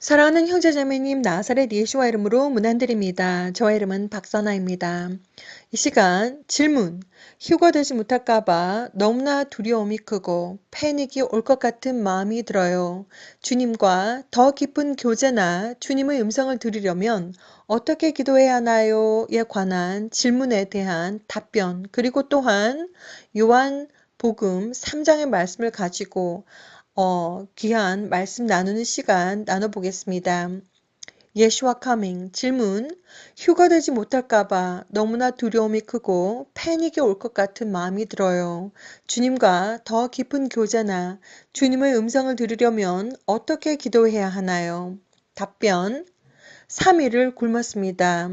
사랑하는 형제자매님, 나사렛 예수와 이름으로 문안드립니다. 저의 이름은 박선아입니다. 이 시간 질문. 휴가 되지 못할까봐 너무나 두려움이 크고 패닉이 올 것 같은 마음이 들어요. 주님과 더 깊은 교제나 주님의 음성을 들으려면 어떻게 기도해야 하나요?에 관한 질문에 대한 답변, 그리고 또한 요한 복음 3장의 말씀을 가지고 어, 귀한 말씀 나누는 시간 나눠보겠습니다. 예수와 카밍 질문 휴가 되지 못할까봐 너무나 두려움이 크고 패닉이 올 것 같은 마음이 들어요. 주님과 더 깊은 교제나 주님의 음성을 들으려면 어떻게 기도해야 하나요? 답변 3일을 굶었습니다.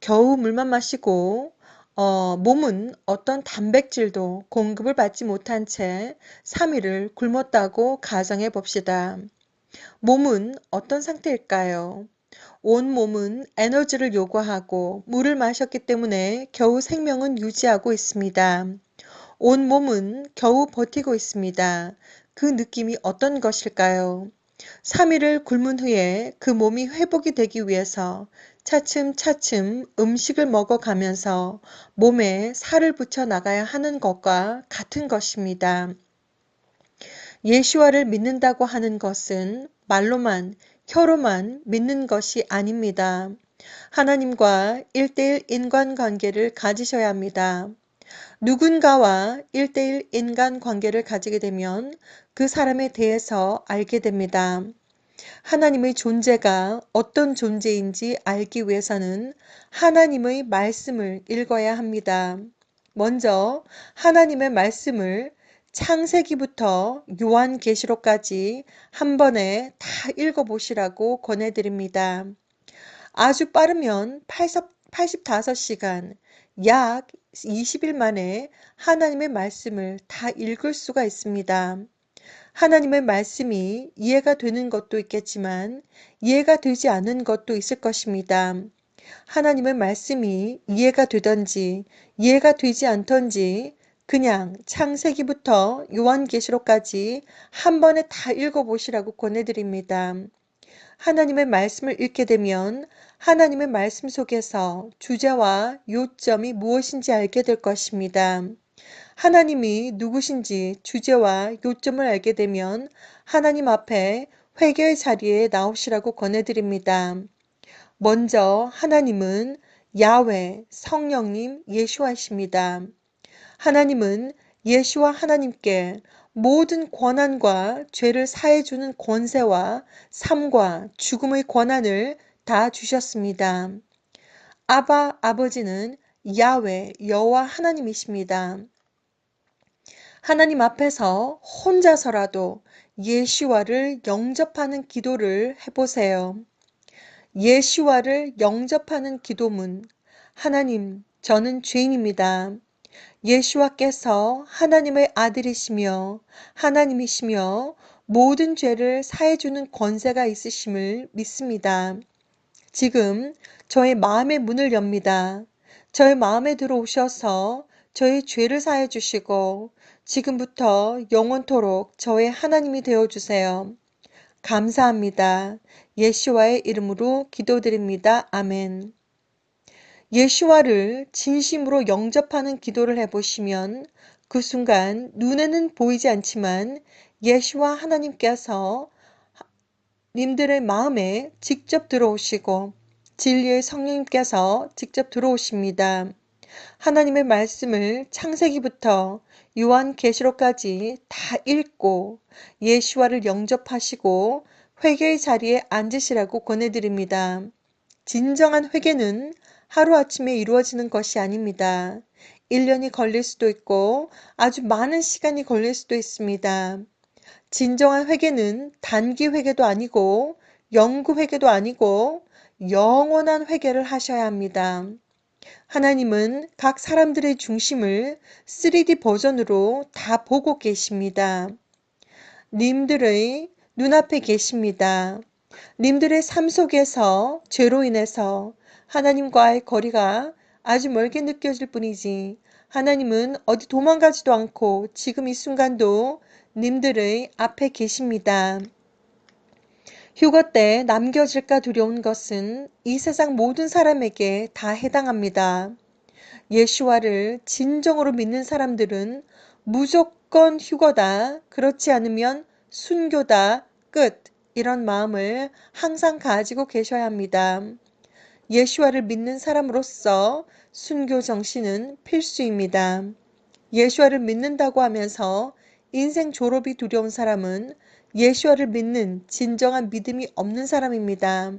겨우 물만 마시고 어, 몸은 어떤 단백질도 공급을 받지 못한 채 3일을 굶었다고 가정해 봅시다. 몸은 어떤 상태일까요? 온 몸은 에너지를 요구하고 물을 마셨기 때문에 겨우 생명은 유지하고 있습니다. 온 몸은 겨우 버티고 있습니다. 그 느낌이 어떤 것일까요? 3일을 굶은 후에 그 몸이 회복이 되기 위해서 차츰차츰 음식을 먹어가면서 몸에 살을 붙여 나가야 하는 것과 같은 것입니다. 예수와를 믿는다고 하는 것은 말로만, 혀로만 믿는 것이 아닙니다. 하나님과 일대일 인간관계를 가지셔야 합니다. 누군가와 일대일 인간관계를 가지게 되면 그 사람에 대해서 알게 됩니다. 하나님의 존재가 어떤 존재인지 알기 위해서는 하나님의 말씀을 읽어야 합니다. 먼저 하나님의 말씀을 창세기부터 요한계시록까지 한 번에 다 읽어보시라고 권해드립니다. 아주 빠르면 85시간, 약 20일 만에 하나님의 말씀을 다 읽을 수가 있습니다. 하나님의 말씀이 이해가 되는 것도 있겠지만 이해가 되지 않는 것도 있을 것입니다. 하나님의 말씀이 이해가 되던지 이해가 되지 않던지 그냥 창세기부터 요한계시록까지 한 번에 다 읽어보시라고 권해드립니다. 하나님의 말씀을 읽게 되면 하나님의 말씀 속에서 주제와 요점이 무엇인지 알게 될 것입니다. 하나님이 누구신지 주제와 요점을 알게 되면 하나님 앞에 회개의 자리에 나오시라고 권해드립니다. 먼저 하나님은 야외 성령님 예수하십니다. 하나님은 예수와 하나님께 모든 권한과 죄를 사해주는 권세와 삶과 죽음의 권한을 다 주셨습니다. 아바 아버지는 야외 여호와 하나님이십니다. 하나님 앞에서 혼자서라도 예시와를 영접하는 기도를 해보세요. 예시와를 영접하는 기도문 하나님 저는 죄인입니다. 예수와께서 하나님의 아들이시며 하나님이시며 모든 죄를 사해주는 권세가 있으심을 믿습니다. 지금 저의 마음의 문을 엽니다. 저의 마음에 들어오셔서 저의 죄를 사해 주시고 지금부터 영원토록 저의 하나님이 되어 주세요. 감사합니다. 예수와의 이름으로 기도드립니다. 아멘. 예수와를 진심으로 영접하는 기도를 해보시면 그 순간 눈에는 보이지 않지만 예수와 하나님께서 님들의 마음에 직접 들어오시고 진리의 성령님께서 직접 들어오십니다. 하나님의 말씀을 창세기부터 요한계시록까지 다 읽고 예수와를 영접하시고 회개의 자리에 앉으시라고 권해드립니다. 진정한 회개는 하루아침에 이루어지는 것이 아닙니다. 1년이 걸릴 수도 있고 아주 많은 시간이 걸릴 수도 있습니다. 진정한 회개는 단기 회개도 아니고 영구 회개도 아니고 영원한 회개를 하셔야 합니다. 하나님은 각 사람들의 중심을 3D 버전으로 다 보고 계십니다. 님들의 눈앞에 계십니다. 님들의 삶 속에서 죄로 인해서 하나님과의 거리가 아주 멀게 느껴질 뿐이지 하나님은 어디 도망가지도 않고 지금 이 순간도 님들의 앞에 계십니다. 휴거 때 남겨질까 두려운 것은 이 세상 모든 사람에게 다 해당합니다. 예수와를 진정으로 믿는 사람들은 무조건 휴거다. 그렇지 않으면 순교다. 끝. 이런 마음을 항상 가지고 계셔야 합니다. 예수와를 믿는 사람으로서 순교 정신은 필수입니다. 예수와를 믿는다고 하면서 인생 졸업이 두려운 사람은 예수와를 믿는 진정한 믿음이 없는 사람입니다.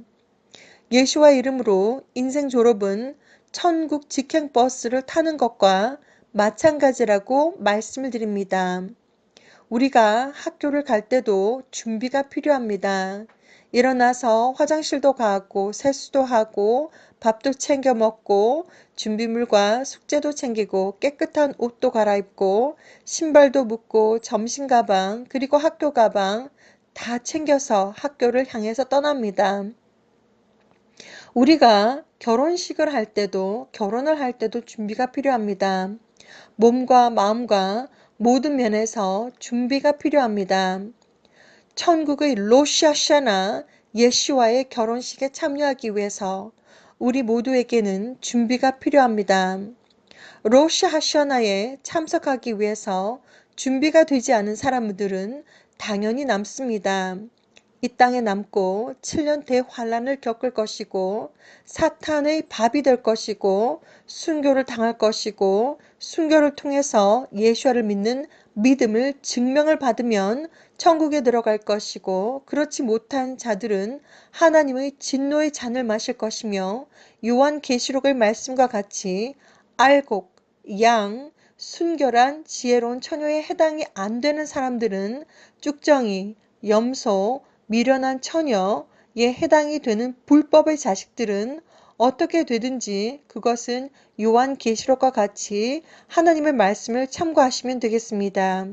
예수와 이름으로 인생 졸업은 천국 직행 버스를 타는 것과 마찬가지라고 말씀을 드립니다. 우리가 학교를 갈 때도 준비가 필요합니다. 일어나서 화장실도 가고 세수도 하고 밥도 챙겨 먹고 준비물과 숙제도 챙기고 깨끗한 옷도 갈아입고 신발도 묶고 점심 가방 그리고 학교 가방 다 챙겨서 학교를 향해서 떠납니다. 우리가 결혼식을 할 때도 결혼을 할 때도 준비가 필요합니다. 몸과 마음과 모든 면에서 준비가 필요합니다. 천국의 로샤샤나 예시와의 결혼식에 참여하기 위해서 우리 모두에게는 준비가 필요합니다. 로샤하샤나에 참석하기 위해서 준비가 되지 않은 사람들은 당연히 남습니다. 이 땅에 남고 7년 대환란을 겪을 것이고 사탄의 밥이 될 것이고 순교를 당할 것이고 순교를 통해서 예수와를 믿는 믿음을 증명을 받으면 천국에 들어갈 것이고 그렇지 못한 자들은 하나님의 진노의 잔을 마실 것이며 요한 계시록의 말씀과 같이 알곡, 양, 순결한 지혜로운 처녀에 해당이 안 되는 사람들은 쭉정이, 염소, 미련한 처녀에 해당이 되는 불법의 자식들은 어떻게 되든지 그것은 요한 계시록과 같이 하나님의 말씀을 참고하시면 되겠습니다.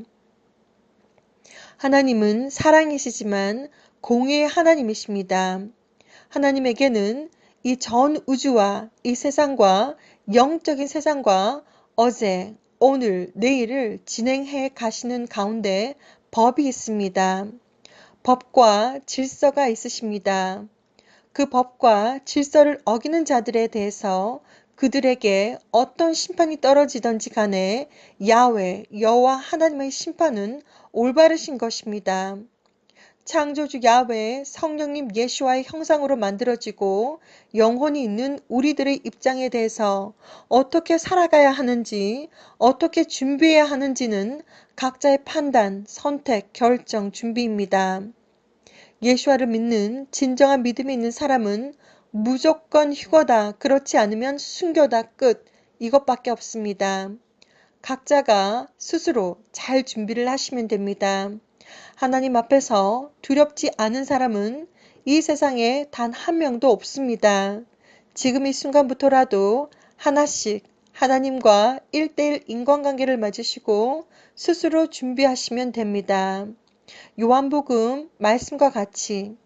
하나님은 사랑이시지만 공의의 하나님이십니다. 하나님에게는 이 전 우주와 이 세상과 영적인 세상과 어제, 오늘, 내일을 진행해 가시는 가운데 법이 있습니다. 법과 질서가 있으십니다. 그 법과 질서를 어기는 자들에 대해서 그들에게 어떤 심판이 떨어지던지 간에 야외 여호와 하나님의 심판은 올바르신 것입니다. 창조주 야외 성령님 예수와의 형상으로 만들어지고 영혼이 있는 우리들의 입장에 대해서 어떻게 살아가야 하는지 어떻게 준비해야 하는지는 각자의 판단, 선택, 결정, 준비입니다. 예수와를 믿는 진정한 믿음이 있는 사람은 무조건 휴거다. 그렇지 않으면 순교다. 끝. 이것밖에 없습니다. 각자가 스스로 잘 준비를 하시면 됩니다. 하나님 앞에서 두렵지 않은 사람은 이 세상에 단 한 명도 없습니다. 지금 이 순간부터라도 하나씩 하나님과 일대일 인간관계를 맺으시고 스스로 준비하시면 됩니다. 요한복음 말씀과 같이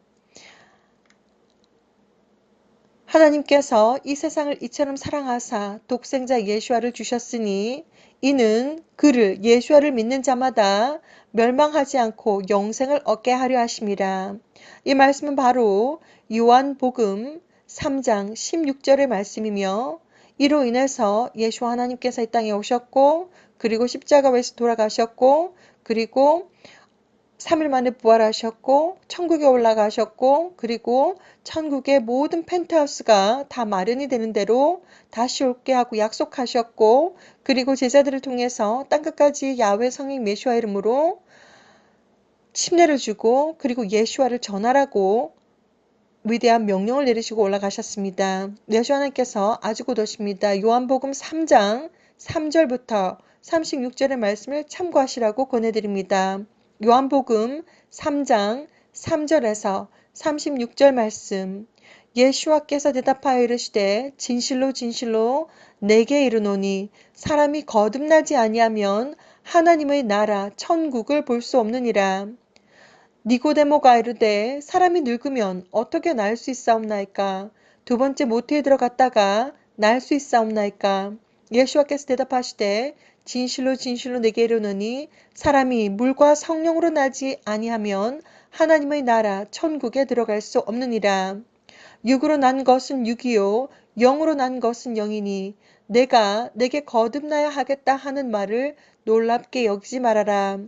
하나님께서 이 세상을 이처럼 사랑하사 독생자 예수아를 주셨으니 이는 그를 예수아를 믿는 자마다 멸망하지 않고 영생을 얻게 하려 하심이라. 이 말씀은 바로 요한복음 3장 16절의 말씀이며 이로 인해서 예수 하나님께서 이 땅에 오셨고 그리고 십자가에서 돌아가셨고 그리고 3일 만에 부활하셨고 천국에 올라가셨고 그리고 천국의 모든 펜트하우스가 다 마련이 되는 대로 다시 올게 하고 약속하셨고 그리고 제자들을 통해서 땅끝까지 야외 성인 메시아 이름으로 침례를 주고 그리고 예수와를 전하라고 위대한 명령을 내리시고 올라가셨습니다. 예수 하나님께서 아주 곧오십니다. 요한복음 3장 3절부터 36절의 말씀을 참고하시라고 권해드립니다. 요한복음 3장 3절에서 36절 말씀 예수와께서 대답하여 이르시되 진실로 진실로 내게 이르노니 사람이 거듭나지 아니하면 하나님의 나라 천국을 볼 수 없느니라. 니고데모가 이르되 사람이 늙으면 어떻게 날 수 있사옵나이까? 두 번째 모태에 들어갔다가 날 수 있사옵나이까? 예수와께서 대답하시되 진실로 진실로 내게 이르노니 사람이 물과 성령으로 나지 아니하면 하나님의 나라 천국에 들어갈 수 없느니라. 육으로 난 것은 육이요 영으로 난 것은 영이니 내가 내게 거듭나야 하겠다 하는 말을 놀랍게 여기지 말아라.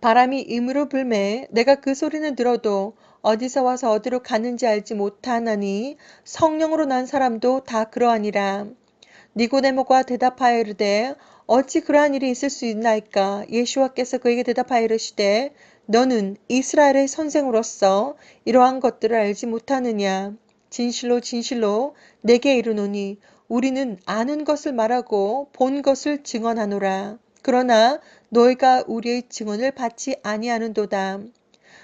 바람이 임으로 불매 내가 그 소리는 들어도 어디서 와서 어디로 가는지 알지 못하나니 성령으로 난 사람도 다 그러하니라. 니고데모가 대답하여 이르되 어찌 그러한 일이 있을 수 있나이까? 예수와께서 그에게 대답하여 이르시되 너는 이스라엘의 선생으로서 이러한 것들을 알지 못하느냐? 진실로 진실로 내게 이르노니 우리는 아는 것을 말하고 본 것을 증언하노라. 그러나 너희가 우리의 증언을 받지 아니하는도다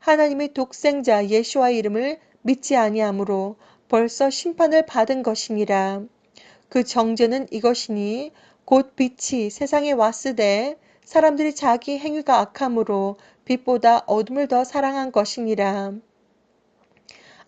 하나님의 독생자 예수와의 이름을 믿지 아니하므로 벌써 심판을 받은 것이니라. 그 정죄는 이것이니 곧 빛이 세상에 왔으되 사람들이 자기 행위가 악함으로 빛보다 어둠을 더 사랑한 것이니라.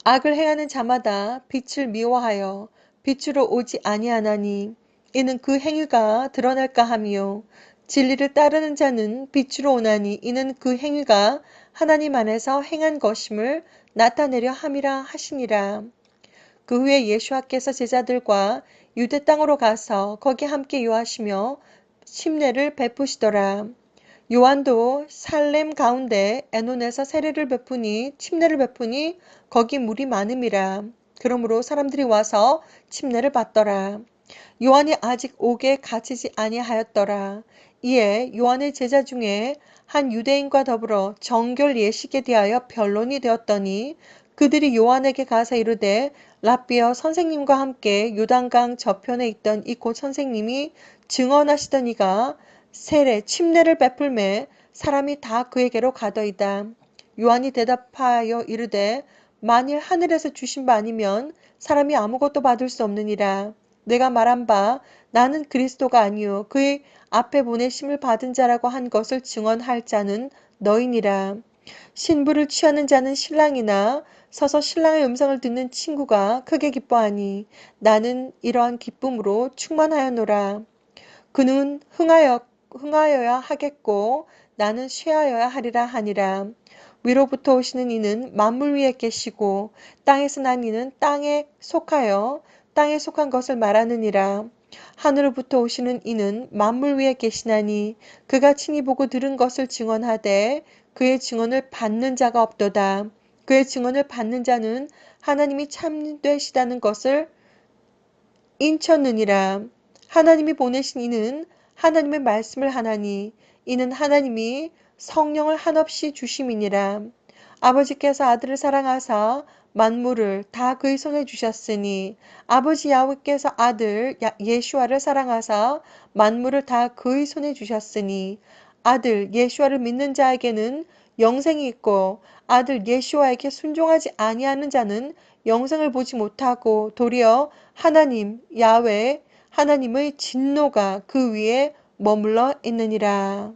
악을 행하는 자마다 빛을 미워하여 빛으로 오지 아니하나니 이는 그 행위가 드러날까 하며 진리를 따르는 자는 빛으로 오나니 이는 그 행위가 하나님 안에서 행한 것임을 나타내려 함이라 하시니라. 그 후에 예수와께서 제자들과 유대 땅으로 가서 거기 함께 요하시며 침례를 베푸시더라. 요한도 살렘 가운데 에논에서 세례를 베푸니 침례를 베푸니 거기 물이 많음이라. 그러므로 사람들이 와서 침례를 받더라. 요한이 아직 옥에 갇히지 아니하였더라. 이에 요한의 제자 중에 한 유대인과 더불어 정결 예식에 대하여 변론이 되었더니 그들이 요한에게 가서 이르되 라비어 선생님과 함께 요단강 저편에 있던 이곧 선생님이 증언하시던 이가 세례 침례를 베풀매 사람이 다 그에게로 가더이다. 요한이 대답하여 이르되 만일 하늘에서 주신 바 아니면 사람이 아무것도 받을 수 없느니라. 내가 말한 바 나는 그리스도가 아니요 그의 앞에 보내심을 받은 자라고 한 것을 증언할 자는 너희니라. 신부를 취하는 자는 신랑이나 서서 신랑의 음성을 듣는 친구가 크게 기뻐하니 나는 이러한 기쁨으로 충만하였노라. 그는 흥하여, 흥하여야 하겠고 나는 쇠하여야 하리라 하니라. 위로부터 오시는 이는 만물 위에 계시고 땅에서 난 이는 땅에 속하여 땅에 속한 것을 말하느니라. 하늘로부터 오시는 이는 만물 위에 계시나니 그가 친히 보고 들은 것을 증언하되 그의 증언을 받는 자가 없도다. 그의 증언을 받는 자는 하나님이 참되시다는 것을 인쳤느니라. 하나님이 보내신 이는 하나님의 말씀을 하나니 이는 하나님이 성령을 한없이 주심이니라. 아버지께서 아들을 사랑하사 만물을 다 그의 손에 주셨으니 아버지 야훼께서 아들 예수와를 사랑하사 만물을 다 그의 손에 주셨으니 아들 예수와를 믿는 자에게는 영생이 있고 아들 예수와에게 순종하지 아니하는 자는 영생을 보지 못하고 도리어 하나님 야외 하나님의 진노가 그 위에 머물러 있느니라.